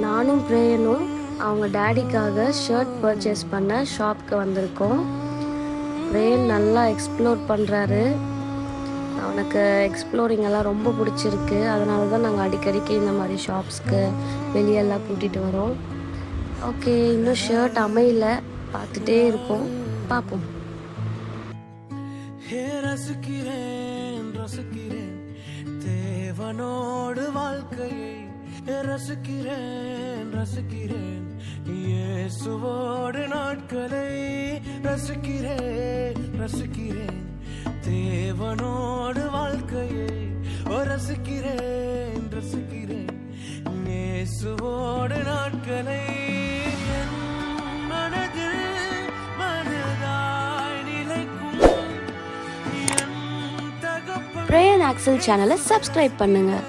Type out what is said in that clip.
நானும் பிரேயனும் அவங்க டேடிக்காக shirt purchase பண்ண ஷாப்க்கு வந்திருக்கோம். பிரேயன் நல்லா எக்ஸ்ப்ளோர் பண்ணுறாரு அவனுக்கு எக்ஸ்ப்ளோரிங் எல்லாம் ரொம்ப பிடிச்சிருக்கு. அதனால தான் நாங்கள் அடிக்கடிக்கு இந்த மாதிரி ஷாப்ஸ்க்கு வெளியெல்லாம் கூட்டிகிட்டு வரோம். ஓகே இன்னும் ஷர்ட் அமையல. பார்த்துட்டே இருக்கோம். பார்ப்போம். ரசிக்கிறேன் ரசிக்கிறேன். தேவனோடு ரசிக்கிறேன் ரசிக்கிறேன். இயேசுவோடு நாட்களை ரசிக்கிறேன் ரசிக்கிறேன். தேவனோடு வாழ்க்கையை ஓ ரசிக்கிறேன் ரசிக்கிறேன். இயேசுவோடு நாட்களை பிரேயன் ஆக்சல் சேனலை சப்ஸ்கிரைப் பண்ணுங்கள்